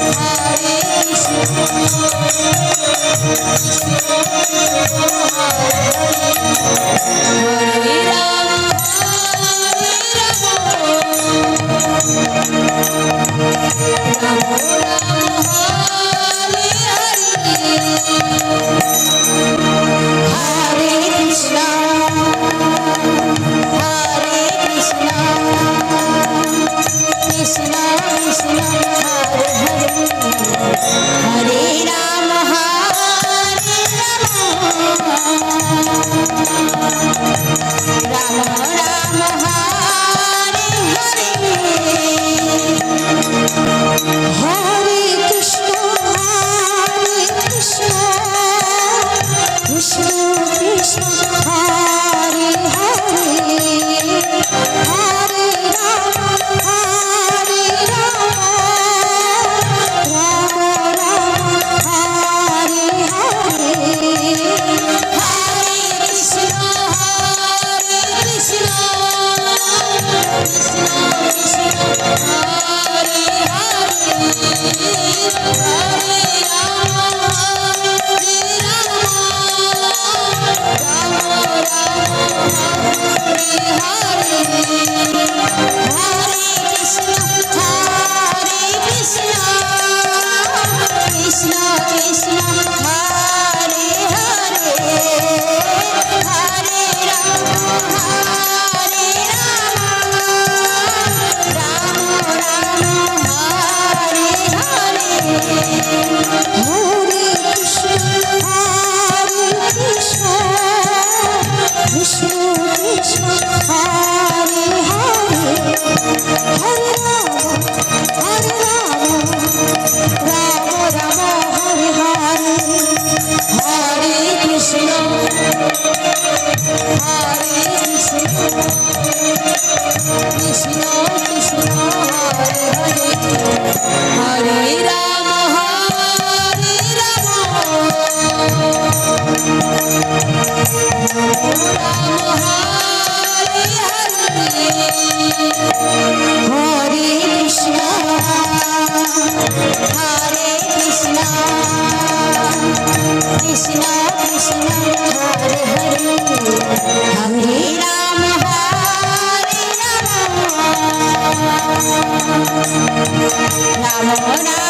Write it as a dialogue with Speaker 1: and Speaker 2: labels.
Speaker 1: Thank. Krishna Krishna ngà mơ đã